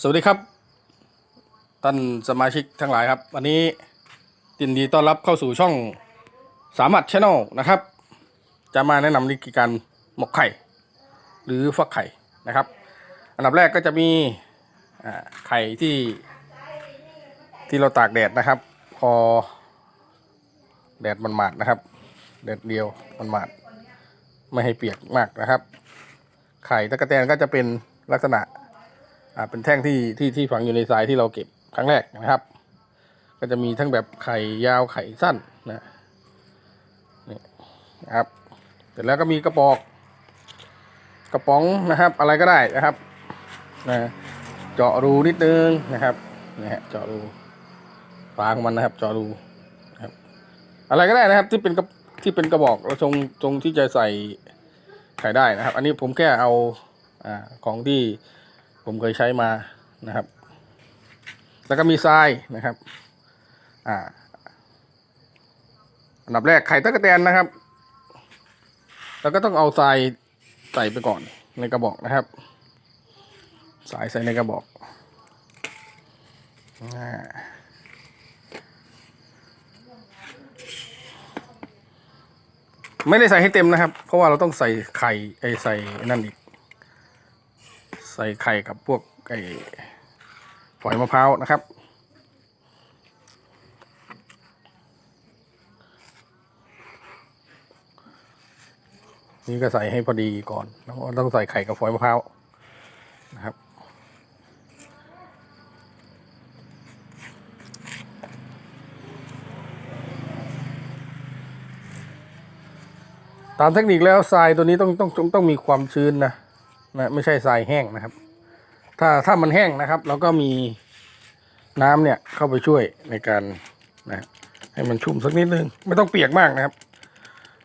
สวัสดีครับท่านสมาชิกทั้งหลายครับ วันนี้ยินดีต้อนรับเข้าสู่ช่องสามัดชแนลนะครับ จะมาแนะนำวิธีการหมกไข่ หรือฟักไข่นะครับ อันดับแรกก็จะมีไข่ที่ที่เราตากแดดนะครับ พอแดดมันหมาดนะครับ แดดเดียวมันหมาดไม่ให้เปียกมากนะครับ ไข่ตะกะแตนก็จะเป็น ลักษณะอ่าเป็นแท่งที่ที่ที่ฝังอยู่ในทรายที่เราเก็บครั้งแรกนะครับ ก็จะมีทั้งแบบไข่ยาวไข่สั้นนะนี่นะครับเสร็จแล้วก็มีกระบอก กระป๋องนะครับ อะไรก็ได้นะครับนะเจาะรูนิดนึงนะครับนะฮะเจาะรูฝาของมันนะครับ เจาะรูนะครับ อะไรก็ได้นะครับ ที่เป็นกระที่เป็นกระบอกเราทรงทรงที่จะใส่ไขายได้นะครับ อันนี้ผมแค่เอา อของที่ผมเคยใช้มานะครับ แล้วก็มีทรายนะครับอ่าอันดับแรกไข่ตะกะแตนนะครับ แล้วก็ต้องเอาทรายใส่ไปก่อนในกระบอกนะครับ สายใส่ในกระบอกไม่ได้ใส่ให้เต็มนะครับ เพราะว่าเราต้องใส่ไข่ไอใส่นั่นอีก ใส่ไข่กับพวกไอฝอยมะพร้าวนะครับ นี่ก็ใส่ให้พอดีก่อนแล้วต้องใส่ไข่กับฝอยมะพร้าวนะครับตามเทคนิคแล้วทรายตัวนี้ต้องต้องต้องมีความชื้นนะ นะไม่ใช่ทรายแห้งนะครับ ถ้าถ้ามันแห้งนะครับ เราก็มีน้ำเนี่ยเข้าไปช่วยในการนะให้มันชุ่มสักนิดนึง ไม่ต้องเปียกมากนะครับ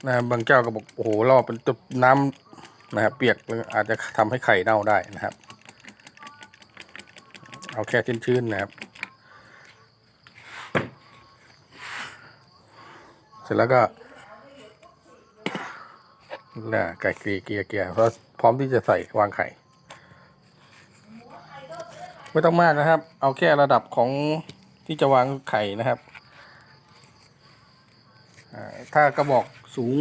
นะบางเจ้าก็บอกโอ้โหรอเป็นตุบน้ำนะครับเปียกอาจจะทำให้ไข่เน่าได้นะครับ เอาแค่ชื้นๆนะครับ เสร็จแล้วก็นะไก่เกลียเกลียเกลียเพราะ พร้อมที่จะใส่วางไข่ ไม่ต้องมากนะครับ เอาแค่ระดับของที่จะวางไข่นะครับถ้ากระบอกสูง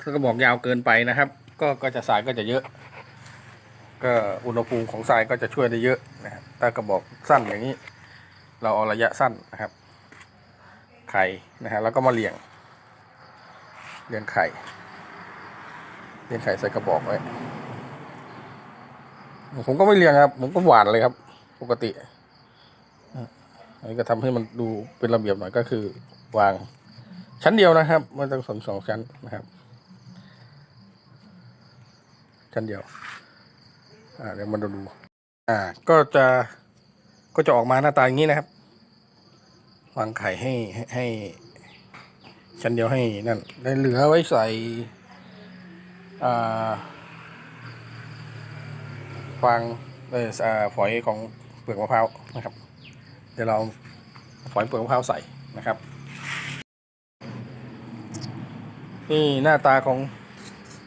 ถ้ากระบอกยาวเกินไปนะครับ ก็ก็จะสายก็จะเยอะ ก็อุณหภูมิของทรายก็จะช่วยได้เยอะนะครับถ้ากระบอกสั้นอย่างนี้ เราเอาระยะสั้นนะครับ ไข่นะฮะแล้วก็มาเลี่ยงเลี่ยงไข่ เลี้ยงไข่ใส่กระบอกไว้ผมก็ไม่เลี้ยงครับ ผมก็หวานเลยครับ ปกติอันนี้ก็ทำให้มันดูเป็นระเบียบหน่อยก็คือ วางชั้นเดียวนะครับไม่ต้องสองสองชั้นนะครับ ชั้นเดียว อ่าเดี๋ยวมาดูดูอ่า ก็จะก็จะออกมาหน้าตาอย่างนี้นะครับ วางไข่ให้ให้ชั้นเดียวให้นั่นได้เหลือไว้ใส่ ฟางเอออ่ฝอยของเปลือกมะพร้าวนะครับ เดี๋ยวเราฝอยเปลือกมะพร้าวใส่นะครับ นี่หน้าตาของ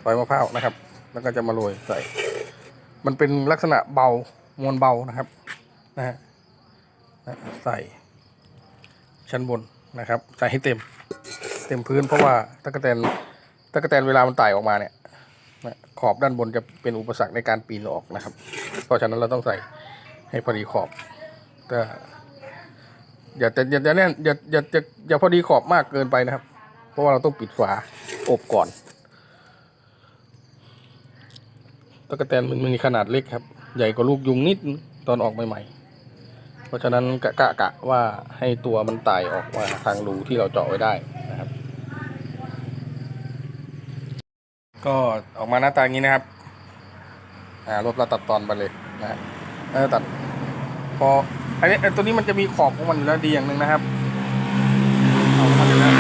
ฝอยมะพร้าวนะครับ แล้วก็จะมาโรยใส่ มันเป็นลักษณะเบามวลเบานะครับนะฮะนะใส่ชั้นบนนะครับ ใส่ให้เต็ม เต็มพื้นเพราะว่าตะกแตนตะกแตนเวลามันไต่ออกมาเนี่ย นะขอบด้านบนจะเป็นอุปสรรคในการปีนออกนะครับ เพราะฉะนั้นเราต้องใส่ให้พอดีขอบก็อย่าจะอย่าแน่นอย่าอย่าอย่าอย่าพอดีขอบมากเกินไปนะครับ เพราะว่าเราต้องปิดฝาอบก่อนตะกแตนมันมีขนาดเล็กครับ ใหญ่กว่าลูกยุงนิดตอนออกใหม่ๆ เพราะฉะนั้นกะกะกะว่าให้ตัวมันไต่ออกมาทางรูที่เราเจาะไว้ได้ ก็ออกมาหน้าตาอย่างนี้นะครับอ่ารถเราตัดตอนไปเลยนะฮะเออตัด พออันนี้ไอ้ตัวนี้มันจะมีขอบของมันอยู่แล้วดีอย่างหนึ่งนะครับเอาเข้าไปแล้ว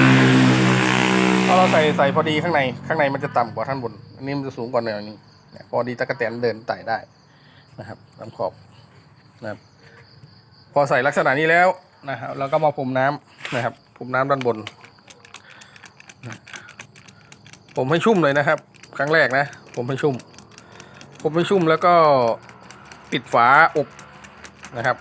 พอเราใส่ใส่พอดีข้างในข้างในมันจะต่ำกว่าท่านบนอันนี้มันจะสูงกว่าหน่อยนึงเนี่ยพอดีตะกะแตนเดินไต่ได้นะครับตามขอบนะครับ พอใส่ลักษณะนี้แล้วนะครับเราก็มาพรมน้ำนะครับพรมน้ำด้านบนผมให้ชุ่มเลยนะครับ ครั้งแรกนะ ผมให้ชุ่ม ผมให้ชุ่มแล้วก็ปิดฝาอบนะครับ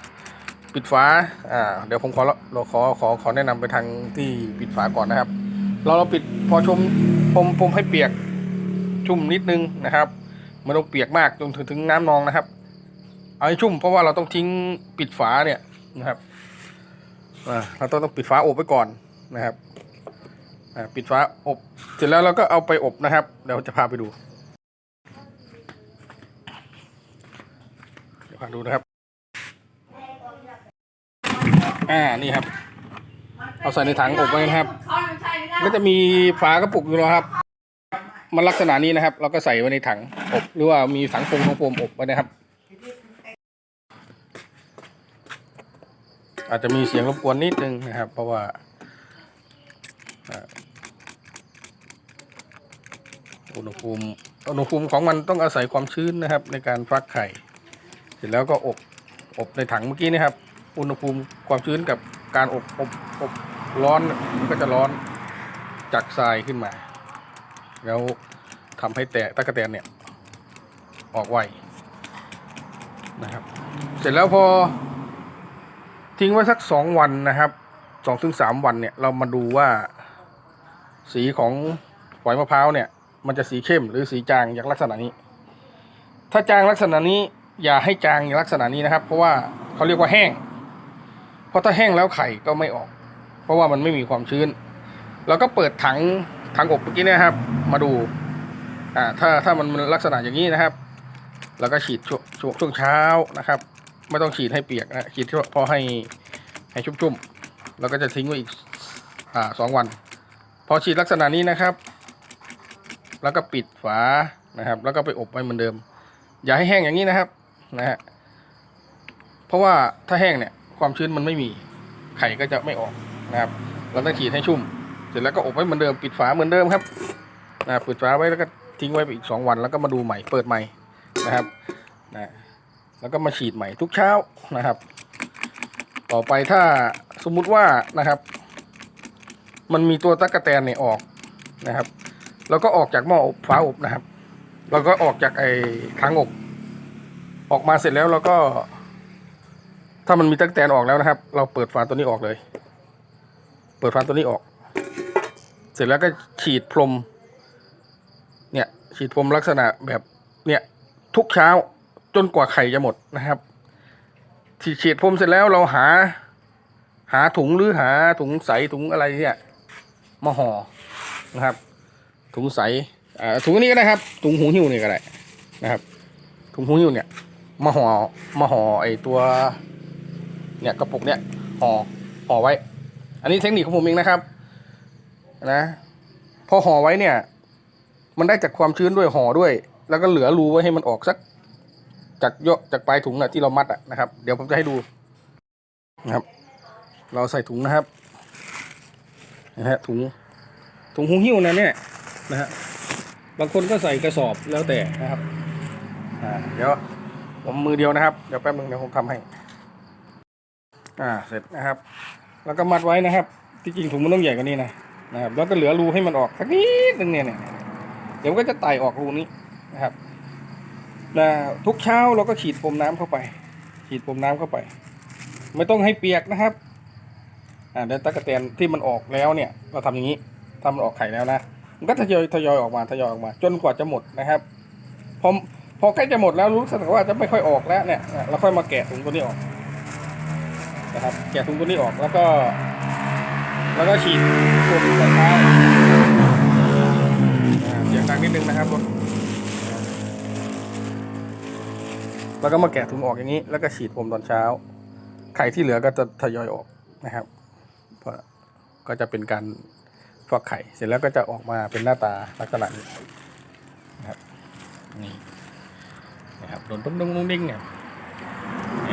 ปิดฝาอ่าเดี๋ยวผมขอเราขอขอขอแนะนำไปทางที่ปิดฝาก่อนนะครับ เราเราปิดพอชมผมผมให้เปียกชุ่มนิดนึงนะครับไม่ต้องเปียกมากจนถึงถึงน้ำนองนะครับ เอาให้ชุ่มเพราะว่าเราต้องทิ้งปิดฝาเนี่ยนะครับอ่าเราต้องต้องปิดฝาอบไว้ก่อนนะครับ ปิดฝาอบเสร็จแล้วเราก็เอาไปอบนะครับเดี๋ยวจะพาไปดูเดี๋ยวพาดูนะครับ อ่านี่ครับ เอาใส่ในถังอบไว้นะครับ ก็จะมีฝากระปุกอยู่แล้วครับ มันลักษณะนี้นะครับ เราก็ใส่ไว้ในถังอบหรือว่ามีถังโฟมของโฟมอบไว้นะครับ อาจจะมีเสียงรบกวนนิดนึงนะครับ เพราะว่าอ่า อุณหภูมิอุณหภูมิของมันต้องอาศัยความชื้นนะครับ ในการฟักไข่ เสร็จแล้วก็อบอบในถังเมื่อกี้นะครับ อุณหภูมิความชื้นกับการอบอบอบร้อนมันก็จะร้อนจากทรายขึ้นมา แล้วทำให้แตะตะกะแตนเนี่ย ออกไวนะครับ เสร็จแล้วพอ ทิ้งไว้สักสองวันนะครับสองถึงสามวันเนี่ยเรามาดูว่าสีของฝอยมะพร้าวเนี่ย มันจะสีเข้มหรือสีจางอย่างลักษณะนี้ ถ้าจางลักษณะนี้อย่าให้จางอย่างลักษณะนี้นะครับ เพราะว่าเขาเรียกว่าแห้ง เพราะถ้าแห้งแล้วไข่ก็ไม่ออก เพราะว่ามันไม่มีความชื้น เราก็เปิดถังถังอบเมื่อกี้นะครับ มาดูอ่าถ้าถ้ามันลักษณะอย่างนี้นะครับแล้วก็ฉีดช่วงช่วงช่วงเช้านะครับ ไม่ต้องฉีดให้เปียกนะฉีดพอให้ให้ชุ่มๆแล้วก็จะทิ้งไว้อีกอ่าสองวัน พอฉีดลักษณะนี้นะครับ แล้วก็ปิดฝานะครับ แล้วก็ไปอบไว้เหมือนเดิม อย่าให้แห้งอย่างนี้นะครับนะฮะเพราะว่าถ้าแห้งเนี่ยความชื้นมันไม่มีไข่ก็จะไม่ออกนะครับ เราต้องฉีดให้ชุ่ม เสร็จแล้วก็อบไว้เหมือนเดิมปิดฝาเหมือนเดิมครับนะปิดฝาไว้แล้วก็ทิ้งไว้ไปอีกสองวัน แล้วก็มาดูใหม่เปิดใหม่นะครับนะแล้วก็มาฉีดใหม่ทุกเช้านะครับ ต่อไปถ้าสมมุติว่านะครับ มันมีตัวตะกะแตนเนี่ยออกนะครับ แล้วก็ออกจากหม้ออบฝาอบนะครับแล้วก็ออกจากไอ้ถังอบออกมาเสร็จแล้วเราก็ ถ้ามันมีตะกะแตนออกแล้วนะครับ เราเปิดฝาตัวนี้ออกเลย เปิดฝาตัวนี้ออก เสร็จแล้วก็ฉีดพรม เนี่ย ฉีดพรมลักษณะแบบเนี่ย ทุกเช้าจนกว่าไข่จะหมดนะครับฉีดฉีดพรมเสร็จแล้วเราหา หาถุงหรือหาถุงใสถุงอะไรเนี่ยมาห่อนะครับ ถุงใสอ่าถุงนี้ก็ได้ครับ ถุงหูหิ้วนี่ก็ได้นะครับ ถุงหูหิ้วเนี่ยมาห่อมาห่อไอตัว เนี่ยกระปุกเนี่ยห่อห่อไว้ อันนี้เทคนิคของผมเองนะครับ นะพอห่อไว้เนี่ย มันได้จากความชื้นด้วยห่อด้วย แล้วก็เหลือรูไว้ให้มันออกสัก จากยอะจากปลายถุงนะที่เรามัดอะนะครับ เดี๋ยวผมจะให้ดูนะครับ เราใส่ถุงนะครับนะฮะถุงถุงหูหิ้วนะเนี่ย นะฮะบางคนก็ใส่กระสอบแล้วแต่นะครับอ่าเดี๋ยวผมมือเดียวนะครับเดี๋ยวแป๊บนึงเดี๋ยวผมทำให้ อ่าเสร็จนะครับ แล้วก็มัดไว้นะครับ ที่จริงถุงมันต้องใหญ่กว่านี้นะนะครับ แล้วก็เหลือรูให้มันออกสักนิดนึงเนี่ยเนี่ยเดี๋ยวก็จะไต่ออกรูนี้นะครับนะทุกเช้าเราก็ฉีดพรมน้ำเข้าไป ฉีดพรมน้ำเข้าไป ไม่ต้องให้เปียกนะครับอ่าเดี๋ยวตะกะแตนที่มันออกแล้วเนี่ย เราทำอย่างนี้ทำมันออกไข่แล้วนะ มันก็ทยอยทยอยออกมาทยอยออกมา จนกว่าจะหมดนะครับพอพอใกล้จะหมดแล้วรู้สึกว่าจะไม่ค่อยออกแล้วเนี่ยเราค่อยมาแกะถุงตัวนี้ออกนะครับแกะถุงตัวนี้ออกแล้วก็ แล้วก็ฉีดตัวนี้ตอนเช้าอ่าเสียงดังนิดนึงนะครับรถแล้วก็มาแกะถุงออกอย่างนี้ แล้วก็ฉีดผมตอนเช้า ไข่ที่เหลือก็จะทยอยออกนะครับเพราะก็จะเป็นการ ฟักไข่ เสร็จแล้วก็จะออกมาเป็นหน้าตาลักษณะนี้นะครับนี่นะครับโดนตุ้งตุ้งตุ้งดิ้งเนี่ยแหม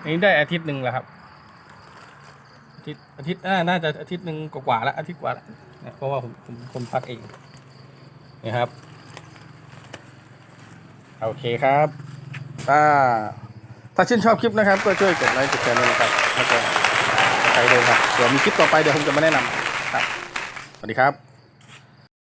อันนี้ได้อาทิตย์หนึ่งแล้วครับ อาทิตย์อาทิตย์น่าจะอาทิตย์หนึ่งกว่าแล้วอาทิตย์กว่าแล้วนะเพราะว่าผมผมผมพักเองนี่ครับ โอเคครับถ้าถ้าชื่นชอบคลิปนะครับ ก็ช่วยกดไลค์กดแชร์ด้วยนะครับแล้วก็ ใครดูครับ เดี๋ยวมีคลิปต่อไปเดี๋ยวผมจะมาแนะนำครับ สวัสดีครับ